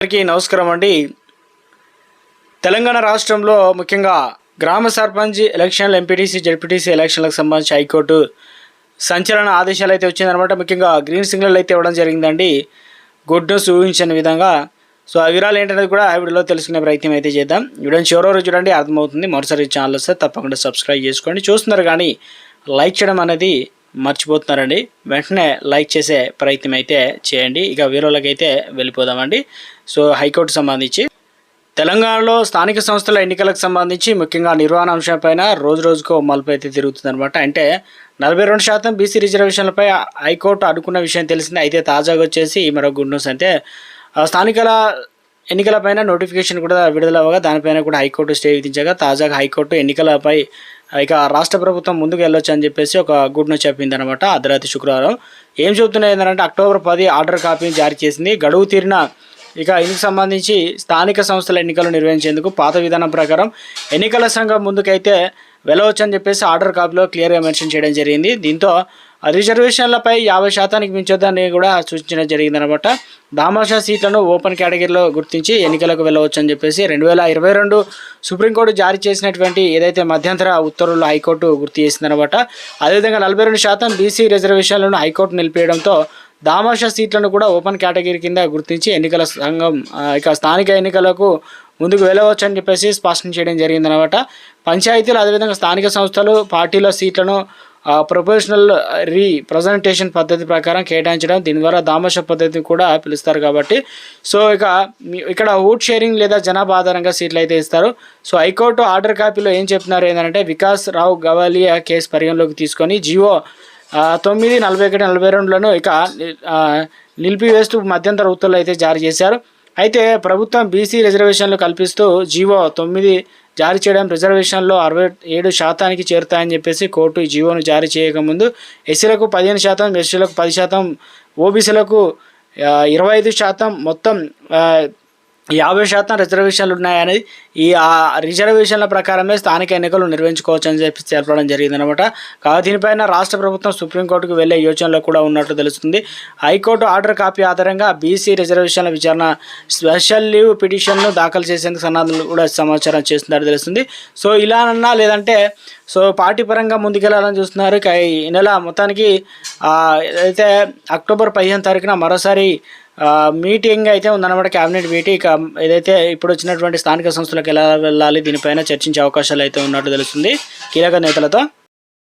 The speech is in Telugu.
అందరికీ నమస్కారం అండి. తెలంగాణ రాష్ట్రంలో ముఖ్యంగా గ్రామ సర్పంచ్ ఎలక్షన్లు ఎంపీటీసీ జడ్పీటీసీ ఎలక్షన్లకు సంబంధించి హైకోర్టు సంచలన ఆదేశాలు అయితే వచ్చిందనమాట ముఖ్యంగా గ్రీన్ సిగ్నల్ అయితే ఇవ్వడం జరిగిందండి. గుడ్ న్యూస్ ఊహించని విధంగా. సో ఆ వివరాలు ఏంటనేది కూడా ఆ వీడియోలో తెలుసుకునే ప్రయత్నం అయితే చేద్దాం. వీడియోని చివరి రోజు చూడండి అర్థమవుతుంది. మరోసారి ఛానల్ వస్తే తప్పకుండా సబ్స్క్రైబ్ చేసుకోండి. చూస్తున్నారు కానీ లైక్ చేయడం అనేది మర్చిపోతున్నారండి. వెంటనే లైక్ చేసే ప్రయత్నం అయితే చేయండి. ఇక వీరోలకైతే వెళ్ళిపోదామండి. సో హైకోర్టు సంబంధించి. తెలంగాణలో స్థానిక సంస్థల ఎన్నికలకు సంబంధించి ముఖ్యంగా నిర్వహణ అంశంపైన రోజు రోజుకో మలుపు అయితే తిరుగుతుందనమాట అంటే నలభై రెండు శాతం బీసీ రిజర్వేషన్లపై హైకోర్టు అనుకున్న విషయం తెలిసింది. అయితే తాజాగా వచ్చేసి మరో గుడ్ న్యూస్ అంటే ఆ, స్థానికల ఎన్నికలపైన నోటిఫికేషన్ కూడా విడుదలవ్వగా దానిపైన కూడా హైకోర్టు స్టే విధించగా తాజాగా హైకోర్టు ఎన్నికలపై ఇక రాష్ట్ర ప్రభుత్వం ముందుకు వెళ్ళొచ్చు అని చెప్పేసి ఒక గుడ్ న్యూస్ చెప్పింది అనమాట అర్ధరాత్రి శుక్రవారం. ఏం చెబుతున్నాయి ఏంటంటే అక్టోబర్ పది ఆర్డర్ కాపీని జారీ చేసింది. గడువు తీరిన ఇక ఇందుకు సంబంధించి స్థానిక సంస్థల ఎన్నికలు నిర్వహించేందుకు పాత విధానం ప్రకారం ఎన్నికల సంఘం ముందుకైతే వెళ్ళవచ్చు అని చెప్పేసి ఆర్డర్ కాపీలో క్లియర్గా మెన్షన్ చేయడం జరిగింది. దీంతో రిజర్వేషన్లపై యాభై శాతానికి మించొద్దని కూడా సూచించడం జరిగిందనమాట. దామాషా సీట్లను ఓపెన్ కేటగిరీలో గుర్తించి ఎన్నికలకు వెళ్ళవచ్చు అని చెప్పేసి రెండు వేల ఇరవై రెండు సుప్రీంకోర్టు జారీ చేసినటువంటి ఏదైతే మధ్యంతర ఉత్తర్వులు హైకోర్టు గుర్తు చేసిందనమాట. అదేవిధంగా నలభై రెండు శాతం బీసీ రిజర్వేషన్లను హైకోర్టు నిలిపేయడంతో దామాష సీట్లను కూడా ఓపెన్ కేటగిరీ కింద గుర్తించి ఎన్నికల సంఘం ఇక స్థానిక ఎన్నికలకు ముందుకు వెళ్ళవచ్చు అని చెప్పేసి స్పష్టం చేయడం జరిగిందనమాట పంచాయతీలు అదేవిధంగా స్థానిక సంస్థలు పార్టీల సీట్లను ప్రొఫెషనల్ రీ ప్రజెంటేషన్ పద్ధతి ప్రకారం కేటాయించడం దీని ద్వారా దామశ పద్ధతిని కూడా పిలుస్తారు కాబట్టి. సో ఇక ఇక్కడ ఓట్ షేరింగ్ లేదా జనాభా ఆధారంగా సీట్లు అయితే ఇస్తారు. సో హైకోర్టు ఆర్డర్ కాపీలో ఏం చెప్తున్నారు ఏంటంటే వికాస్ రావు గవాలియా కేసు పరిగణలోకి తీసుకొని జియో తొమ్మిది నలభై ఒకటి నలభై రెండులను ఇక నిలిపివేస్తూ మధ్యంతర ఉత్తర్వులు అయితే జారీ చేశారు. అయితే ప్రభుత్వం బీసీ రిజర్వేషన్లు కల్పిస్తూ జీవో తొమ్మిది జారీ చేయడం రిజర్వేషన్లో అరవై ఏడు శాతానికి చేరుతాయని చెప్పేసి కోర్టు ఈ జీవోను జారీ చేయకముందు ఎస్సీలకు పదిహేను శాతం ఎస్సీలకు పది శాతం ఓబీసీలకు ఇరవై ఐదు శాతం మొత్తం యాభై శాతం రిజర్వేషన్లు ఉన్నాయనేది ఈ ఆ రిజర్వేషన్ల ప్రకారమే స్థానిక ఎన్నికలు నిర్వహించుకోవచ్చు అని చెప్పి తెలపడం జరిగిందనమాట. కాబట్టి దీనిపైన రాష్ట్ర ప్రభుత్వం సుప్రీంకోర్టుకు వెళ్ళే యోచనలో కూడా ఉన్నట్టు తెలుస్తుంది. హైకోర్టు ఆర్డర్ కాపీ ఆధారంగా బీసీ రిజర్వేషన్ల విచారణ స్పెషల్ లీవ్ పిటిషన్ను దాఖలు చేసేందుకు సన్నాహాలు కూడా సమాచారం చేస్తున్నట్టు తెలుస్తుంది. సో ఇలానన్నా లేదంటే సో పార్టీ పరంగా ముందుకెళ్ళాలని చూస్తున్నారు. ఈ నెల మొత్తానికి అయితే అక్టోబర్ పదిహేను తారీఖున మరోసారి మీటింగ్ అయితే ఉందన్నమాట క్యాబినెట్ మీటింగ్ ఏదైతే ఇప్పుడు వచ్చినటువంటి స్థానిక సంస్థలకు ఎలా వెళ్ళాలి దీనిపైన చర్చించే అవకాశాలు అయితే ఉన్నట్టు తెలుస్తుంది. కీలక నేతలతో